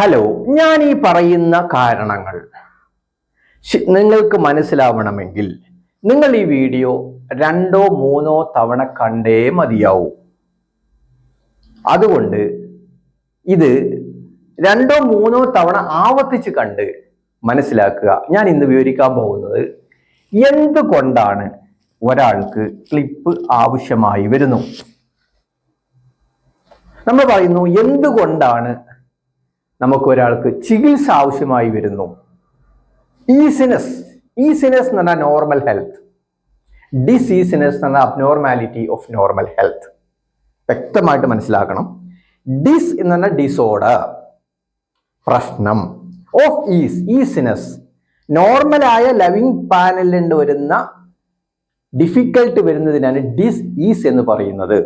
Hello ഞാൻ ഈ പറയുന്ന കാരണങ്ങൾ. നിങ്ങൾക്ക് മനസ്സിലാവണമെങ്കിൽ നിങ്ങൾ ഈ വീഡിയോ രണ്ടോ മൂന്നോ തവണ കണ്ടേ മതിയാവൂ. അതുകൊണ്ട് ഇത് രണ്ടോ മൂന്നോ തവണ ആവർത്തിച്ച് കണ്ട് മനസ്സിലാക്കുക. ഞാൻ ഇന്ന് വിവരിക്കാൻ പോകുന്നത് എന്തുകൊണ്ടാണ് ഒരാൾക്ക് ക്ലിപ്പ് ആവശ്യമായി വരുന്നു? നമ്മൾ പറയുന്നു എന്തുകൊണ്ടാണ് നമുക്ക് ഒരാൾക്ക് ചികിത്സ ആവശ്യമായി വരുന്നു. ഈസിനസ് ഈസിനസ് എന്ന് പറഞ്ഞാൽ നോർമൽ ഹെൽത്ത് ഡിസീസിനസ് എന്ന് പറഞ്ഞാൽ അബ്നോർമാലിറ്റി ഓഫ് നോർമൽ ഹെൽത്ത് വ്യക്തമായിട്ട് മനസ്സിലാക്കണം. ഡിസ് എന്ന് പറഞ്ഞാൽ ഡിസോർഡർ പ്രശ്നം. ഓഫ് ഈസ് ഈസിനസ് നോർമലായ ലവിങ് പാനലിൽ വരുന്ന ഡിഫിക്കൽട്ട് വരുന്നതിനാണ് ഡിസ് ഈസ് എന്ന് പറയുന്നത്.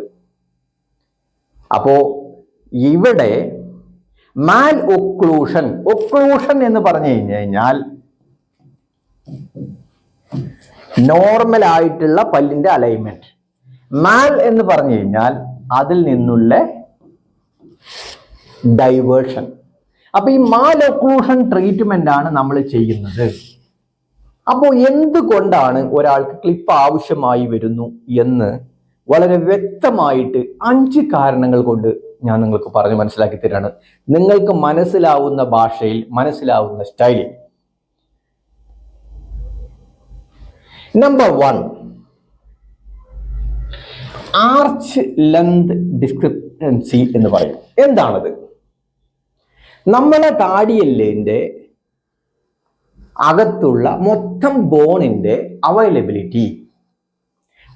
അപ്പോ ഇവിടെ മാൽ ഒക്ലൂഷൻ ഒക്ലൂഷൻ എന്ന് പറഞ്ഞു കഴിഞ്ഞു കഴിഞ്ഞാൽ നോർമൽ ആയിട്ടുള്ള പല്ലിന്റെ അലൈൻമെന്റ് മാൽ എന്ന് പറഞ്ഞു കഴിഞ്ഞാൽ അതിൽ നിന്നുള്ള ഡൈവേർഷൻ അപ്പൊ ഈ മാൽ ഒക്ലൂഷൻ ട്രീറ്റ്മെന്റ് ആണ് നമ്മൾ ചെയ്യുന്നത്. അപ്പോൾ എന്തുകൊണ്ടാണ് ഒരാൾക്ക് ക്ലിപ്പ് ആവശ്യമായി വരുന്നു എന്ന് വളരെ വ്യക്തമായിട്ട് അഞ്ച് കാരണങ്ങൾ കൊണ്ട് ഞാൻ നിങ്ങൾക്ക് പറഞ്ഞ് മനസ്സിലാക്കി തരാണ്. നിങ്ങൾക്ക് മനസ്സിലാവുന്ന ഭാഷയിൽ മനസ്സിലാവുന്ന സ്റ്റൈലിൽ. Number one arch length discrepancy എന്ന് പറയും. എന്താണത്? നമ്മളെ താടിയല്ലിന്റെ അകത്തുള്ള മൊത്തം ബോണിന്റെ അവൈലബിലിറ്റി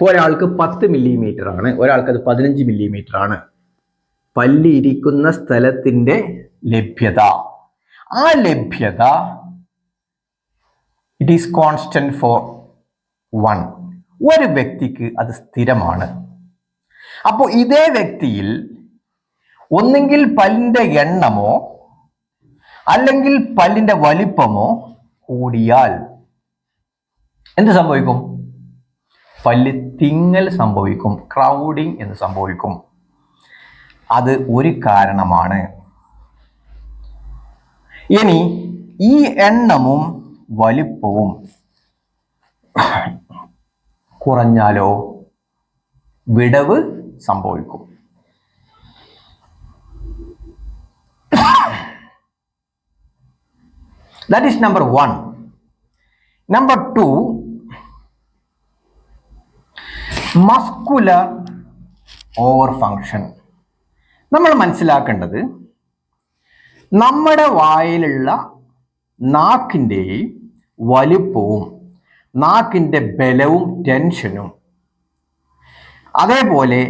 ഒരാൾക്ക് പത്ത് മില്ലിമീറ്റർ ആണ് ഒരാൾക്ക് അത് പതിനഞ്ച് മില്ലിമീറ്റർ ആണ്. പല്ല് ഇരിക്കുന്ന സ്ഥലത്തിന്റെ ലഭ്യത. ആ ലഭ്യത it is constant for one ഒരു വ്യക്തിക്ക് അത് സ്ഥിരമാണ്. അപ്പോൾ ഇതേ വ്യക്തിയിൽ ഒന്നെങ്കിൽ പല്ലിന്റെ എണ്ണമോ അല്ലെങ്കിൽ പല്ലിന്റെ വലിപ്പമോ കൂടിയാൽ എന്ത് സംഭവിക്കും? പല്ല് തിങ്ങൽ സംഭവിക്കും ക്രൗഡിങ് എന്ന് സംഭവിക്കും. അത് ഒരു കാരണമാണ്. ഇനി ഈ എണ്ണമും വലിപ്പവും കുറഞ്ഞാലോ വിടവ് സംഭവിക്കും. That is number one number two muscular over function നമ്മൾ മനസ്സിലാക്കേണ്ടത് നമ്മുടെ വായിലുള്ള നാക്കിന്റെയും വലുപ്പവും നാക്കിന്റെ ബലവും ടെൻഷനും അതേപോലെ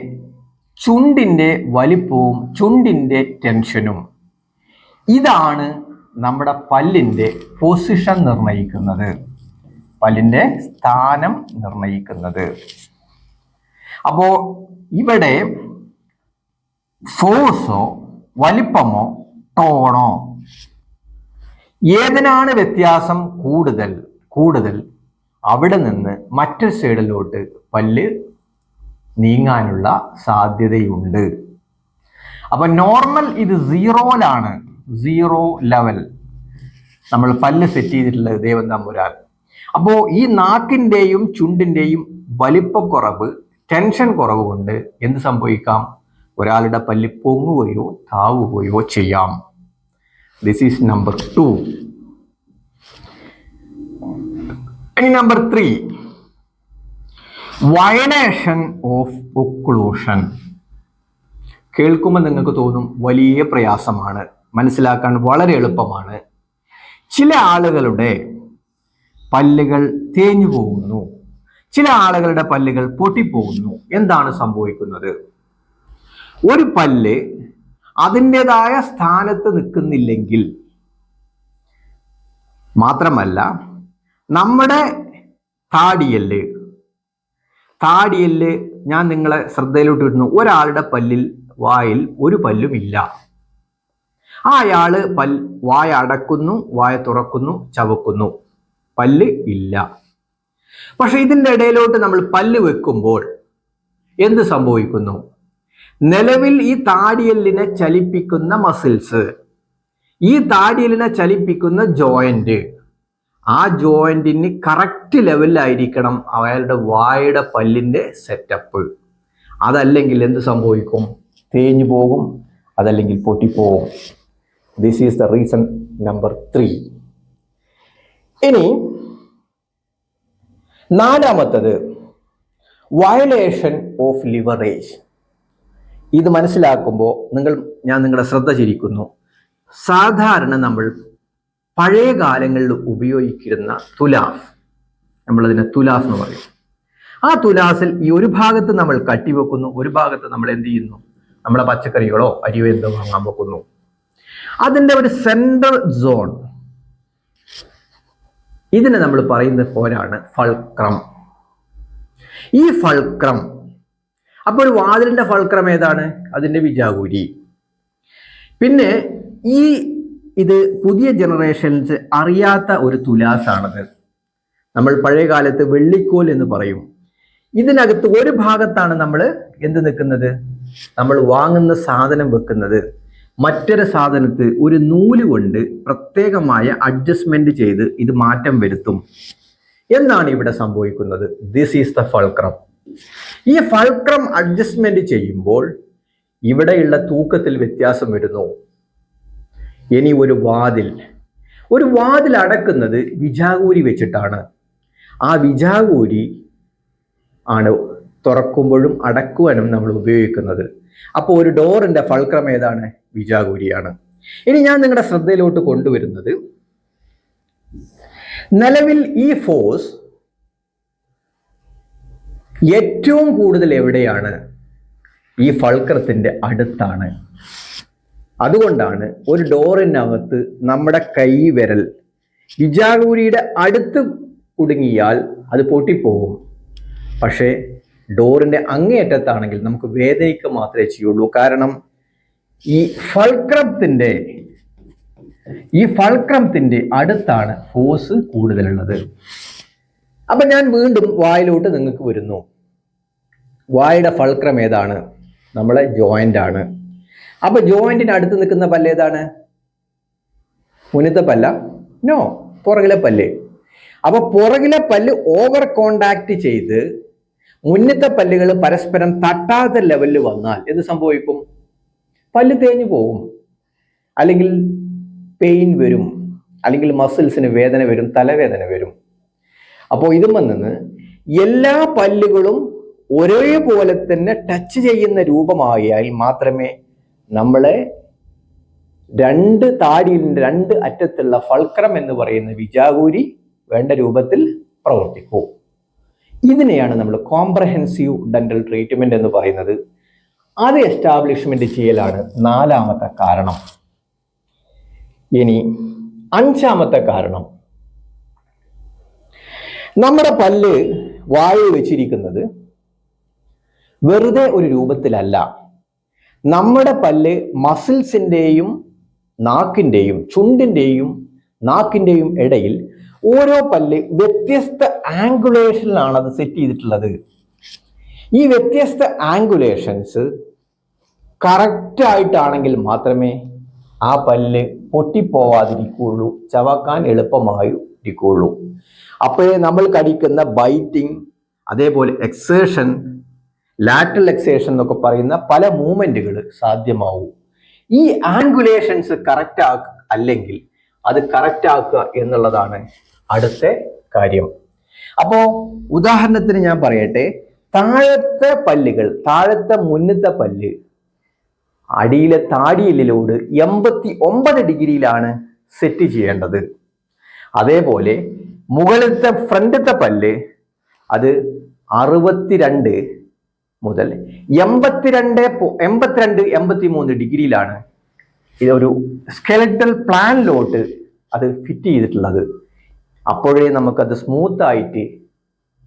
ചുണ്ടിന്റെ വലിപ്പവും ചുണ്ടിന്റെ ടെൻഷനും ഇതാണ് നമ്മുടെ പല്ലിന്റെ പൊസിഷൻ നിർണയിക്കുന്നത് പല്ലിന്റെ സ്ഥാനം നിർണയിക്കുന്നത് അപ്പോ ഇവിടെ ഫോഴ്സോ വലിപ്പമോ ടോണോ? ഏതിനാണ് വ്യത്യാസം കൂടുതൽ? കൂടുതൽ അവിടെ നിന്ന് മറ്റൊരു സൈഡിലോട്ട് പല്ല് നീങ്ങാനുള്ള സാധ്യതയുണ്ട്. അപ്പൊ നോർമൽ ഇത് സീറോയിലാണ്. Zero level. നമ്മൾ പല്ല് സെറ്റ് ചെയ്തിട്ടുള്ളത് ദേവന്ത തമ്പുരാൻ. അപ്പോ ഈ നാക്കിന്റെയും ചുണ്ടിന്റെയും വലിപ്പക്കുറവ് ടെൻഷൻ കുറവ് കൊണ്ട് എന്ത് സംഭവിക്കാം? ഒരാളുടെ പല്ല് പൊങ്ങുകയോ താവുകയോ ചെയ്യാം. ദിസ് ഈസ് നമ്പർ ടു ഇനി number three violation of occlusion കേൾക്കുമ്പോൾ നിങ്ങൾക്ക് തോന്നും വലിയ പ്രയാസമാണ്. മനസ്സിലാക്കാൻ വളരെ എളുപ്പമാണ്. ചില ആളുകളുടെ പല്ലുകൾ തേഞ്ഞു പോകുന്നു. ചില ആളുകളുടെ പല്ലുകൾ പൊട്ടിപ്പോകുന്നു. എന്താണ് സംഭവിക്കുന്നത്? ഒരു പല്ല് അതിന്റെതായ സ്ഥാനത്ത് നിൽക്കുന്നില്ലെങ്കിൽ മാത്രമല്ല നമ്മുടെ താടിയൽ താടിയൽ ഞാൻ നിങ്ങളെ ശ്രദ്ധയിലോട്ട് വിടുന്നു. ഒരാളുടെ പല്ലിൽ വായിൽ ഒരു പല്ലും ഇല്ല അയാൾ പൽ വായ അടക്കുന്നു വായ തുറക്കുന്നു ചവക്കുന്നു. പല്ല് ഇല്ല. പക്ഷെ ഇതിന്റെ ഇടയിലോട്ട് നമ്മൾ പല്ല് വെക്കുമ്പോൾ എന്ത് സംഭവിക്കുന്നു? നിലവിൽ ഈ താടിയല്ലിനെ ചലിപ്പിക്കുന്ന മസിൽസ് ഈ താടിയലിനെ ചലിപ്പിക്കുന്ന ജോയിന്റ് ആ ജോയിന്റിന് കറക്റ്റ് ലെവലിലായിരിക്കണം അയാളുടെ വായുടെ പല്ലിന്റെ സെറ്റപ്പ് അതല്ലെങ്കിൽ എന്ത് സംഭവിക്കും? തേഞ്ഞു പോകും അതല്ലെങ്കിൽ പൊട്ടിപ്പോകും this is the reason number three ഇനി നാലാമത്തത് വയലേഷൻ ഓഫ് ലിവറേജ് ഇത് മനസ്സിലാക്കുമ്പോൾ നിങ്ങൾ ഞാൻ നിങ്ങളുടെ ശ്രദ്ധ ചിരിക്കുന്നു. സാധാരണ നമ്മൾ പഴയ കാലങ്ങളിൽ ഉപയോഗിക്കുന്ന തുലാസ് നമ്മളതിനെ തുലാസ് എന്ന് പറയും. ആ തുലാസിൽ ഈ ഒരു ഭാഗത്ത് നമ്മൾ കട്ടിവെക്കുന്നു ഒരു ഭാഗത്ത് നമ്മൾ എന്ത് ചെയ്യുന്നു? നമ്മളെ പച്ചക്കറികളോ അരിയോ എന്തോ വാങ്ങാൻ വെക്കുന്നു. അതിന്റെ ഒരു സെൻട്രൽ സോൺ ഇതിനെ നമ്മൾ പറയുന്ന പോലാണ് ഫൾക്രം. ഈ ഫൾക്രം അപ്പോൾ ഒരു വാതിലിന്റെ ഫൾക്രം ഏതാണ്? അതിന്റെ വിജാഗൂരി. പിന്നെ ഈ ഇത് പുതിയ ജനറേഷൻസ് അറിയാത്ത ഒരു തുലാസാണത്. നമ്മൾ പഴയ കാലത്ത് വെള്ളിക്കോൽ എന്ന് പറയും. ഇതിനകത്ത് ഒരു ഭാഗത്താണ് നമ്മൾ എന്ത് നിൽക്കുന്നത്? നമ്മൾ വാങ്ങുന്ന സാധനം വെക്കുന്നത്. മറ്റൊരു സാധനത്ത് ഒരു നൂൽ കൊണ്ട് പ്രത്യേകമായ അഡ്ജസ്റ്റ്മെന്റ് ചെയ്ത് ഇത് മാറ്റം വരുത്തും. എന്നാണ് ഇവിടെ സംഭവിക്കുന്നത്. ദിസ് ഈസ് ദ ഫൾക്രം ഈ ഫൾക്രം അഡ്ജസ്റ്റ്മെന്റ് ചെയ്യുമ്പോൾ ഇവിടെയുള്ള തൂക്കത്തിൽ വ്യത്യാസം വരുന്നു. ഇനി ഒരു വാതിൽ. ഒരു വാതിൽ അടക്കുന്നത് വിജാഗൂരി വെച്ചിട്ടാണ്. ആ വിജാഗൂരി ആണ് തുറക്കുമ്പോഴും അടക്കുവാനും നമ്മൾ ഉപയോഗിക്കുന്നത്. അപ്പോൾ ഒരു ഡോറിന്റെ ഫൾക്രം ഏതാണ്? വിജാഗൂരിയാണ്. ഇനി ഞാൻ നിങ്ങളുടെ ശ്രദ്ധയിലോട്ട് കൊണ്ടുവരുന്നത്. നിലവിൽ ഈ ഫോഴ്സ് ഏറ്റവും കൂടുതൽ എവിടെയാണ്? ഈ ഫൾക്രത്തിന്റെ അടുത്താണ്. അതുകൊണ്ടാണ് ഒരു ഡോറിനകത്ത് നമ്മുടെ കൈ വിരൽ ഇജാഗൂരിയുടെ അടുത്ത് കുടുങ്ങിയാൽ അത് പൊട്ടിപ്പോകും. പക്ഷേ ഡോറിന്റെ അങ്ങേയറ്റത്താണെങ്കിൽ നമുക്ക് വേദനയ്ക്ക് മാത്രമേ ചെയ്യുള്ളൂ. കാരണം ഈ ഫൾക്രത്തിന്റെ ഈ ഫൾക്രത്തിന്റെ അടുത്താണ് ഫോഴ്സ് കൂടുതലുള്ളത്. അപ്പൊ ഞാൻ വീണ്ടും വായിലോട്ട് നിങ്ങൾക്ക് വരുന്നു. വായുടെ ഫൾക്രം ഏതാണ്? നമ്മളെ ജോയിന്റ് ആണ്. അപ്പൊ ജോയിന്റിന് അടുത്ത് നിൽക്കുന്ന പല്ല് ഏതാണ്? മുന്നത്തെ പല്ല? നോ പുറകിലെ പല്ല്. അപ്പൊ പുറകിലെ പല്ല് ഓവർ കോണ്ടാക്ട് ചെയ്ത് മുന്നത്തെ പല്ലുകൾ പരസ്പരം തട്ടാത്ത ലെവലിൽ വന്നാൽ എന്ത് സംഭവിക്കും? പല്ല് തേഞ്ഞു പോകും. അല്ലെങ്കിൽ പെയിൻ വരും. അല്ലെങ്കിൽ മസിൽസിന് വേദന വരും തലവേദന വരും. അപ്പോൾ ഇതും വന്നത് എല്ലാ പല്ലുകളും ഒരേപോലെ തന്നെ ടച്ച് ചെയ്യുന്ന രൂപമായാൽ മാത്രമേ നമ്മളെ രണ്ട് താടിയിലിന്റെ രണ്ട് അറ്റത്തുള്ള ഫൾക്രം എന്ന് പറയുന്ന വിജാകൂരി വേണ്ട രൂപത്തിൽ പ്രവർത്തിക്കൂ. ഇതിനെയാണ് നമ്മൾ കോംപ്രഹെൻസീവ് ഡെന്റൽ ട്രീറ്റ്മെന്റ് എന്ന് പറയുന്നത്. അത് എസ്റ്റാബ്ലിഷ്മെന്റ് ചെയ്യലാണ് നാലാമത്തെ കാരണം. ഇനി അഞ്ചാമത്തെ കാരണം. നമ്മുടെ പല്ല് വായിൽ വെച്ചിരിക്കുന്നത് വെറുതെ ഒരു രൂപത്തിലല്ല. നമ്മുടെ പല്ല് മസിൽസിന്റെയും നാക്കിന്റെയും ചുണ്ടിന്റെയും നാക്കിന്റെയും ഇടയിൽ ഓരോ പല്ല് വ്യത്യസ്ത ആംഗുലേഷനിലാണ് അത് സെറ്റ് ചെയ്തിട്ടുള്ളത്. ഈ വ്യത്യസ്ത ആംഗുലേഷൻസ് കറക്റ്റായിട്ടാണെങ്കിൽ മാത്രമേ ആ പല്ല് പൊട്ടിപ്പോവാതിരിക്കുള്ളൂ ചവക്കാൻ എളുപ്പമായി. ഇരിക്കുള്ളൂ അപ്പോഴേ നമ്മൾ കടിക്കുന്ന ബൈറ്റിംഗ് അതേപോലെ എക്സേഷൻ ലാറ്ററൽ എക്സേഷൻ എന്നൊക്കെ പറയുന്ന പല മൂവ്മെന്റുകൾ സാധ്യമാവും. ഈ ആംഗുലേഷൻസ് കറക്റ്റ് ആ അല്ലെങ്കിൽ അത് കറക്റ്റ് ആക്കുക എന്നുള്ളതാണ് അടുത്ത കാര്യം. അപ്പോ ഉദാഹരണത്തിന് ഞാൻ പറയട്ടെ താഴത്തെ പല്ലുകൾ താഴത്തെ മുന്നത്തെ പല്ല് അടിയിലെ താടിയെല്ലിലോട് എൺപത്തി ഒമ്പത് ഡിഗ്രിയിലാണ് സെറ്റ് ചെയ്യേണ്ടത്. അതേപോലെ മുകളിലത്തെ ഫ്രണ്ടത്തെ പല്ല് അത് അറുപത്തിരണ്ട് മുതൽ എൺപത്തിരണ്ട് എൺപത്തിരണ്ട് എൺപത്തി മൂന്ന് ഡിഗ്രിയിലാണ് ഇതൊരു സ്കെലറ്റൽ പ്ലാനിലോട്ട് അത് ഫിറ്റ് ചെയ്തിട്ടുള്ളത്. അപ്പോഴേ നമുക്കത് സ്മൂത്തായിട്ട്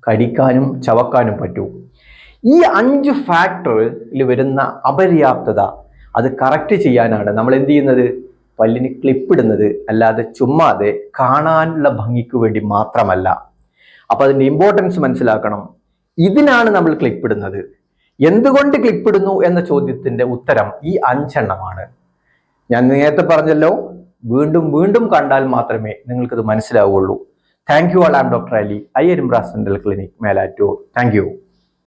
കടിക്കാനും ചവക്കാനും പറ്റൂ. ഈ അഞ്ച് ഫാക്ടറിൽ വരുന്ന അപര്യാപ്തത അത് കറക്റ്റ് ചെയ്യാനാണ് നമ്മൾ എന്ത് ചെയ്യുന്നത്? പല്ലിന് ക്ലിപ്പിടുന്നത് അല്ലാതെ ചുമ്മാതെ കാണാനുള്ള ഭംഗിക്ക് വേണ്ടി മാത്രമല്ല. അപ്പൊ അതിന്റെ ഇമ്പോർട്ടൻസ് മനസ്സിലാക്കണം. ഇതിനാണ് നമ്മൾ ക്ലിപ്പിടുന്നത് എന്തുകൊണ്ട് ക്ലിപ്പിടുന്നു എന്ന ചോദ്യത്തിന്റെ ഉത്തരം ഈ അഞ്ചെണ്ണമാണ്. ഞാൻ നേരത്തെ പറഞ്ഞല്ലോ വീണ്ടും വീണ്ടും കണ്ടാൽ മാത്രമേ നിങ്ങൾക്കത് മനസ്സിലാവുള്ളൂ. Thank you all am doctor Ali അയ്യരും central clinic Melattur thank you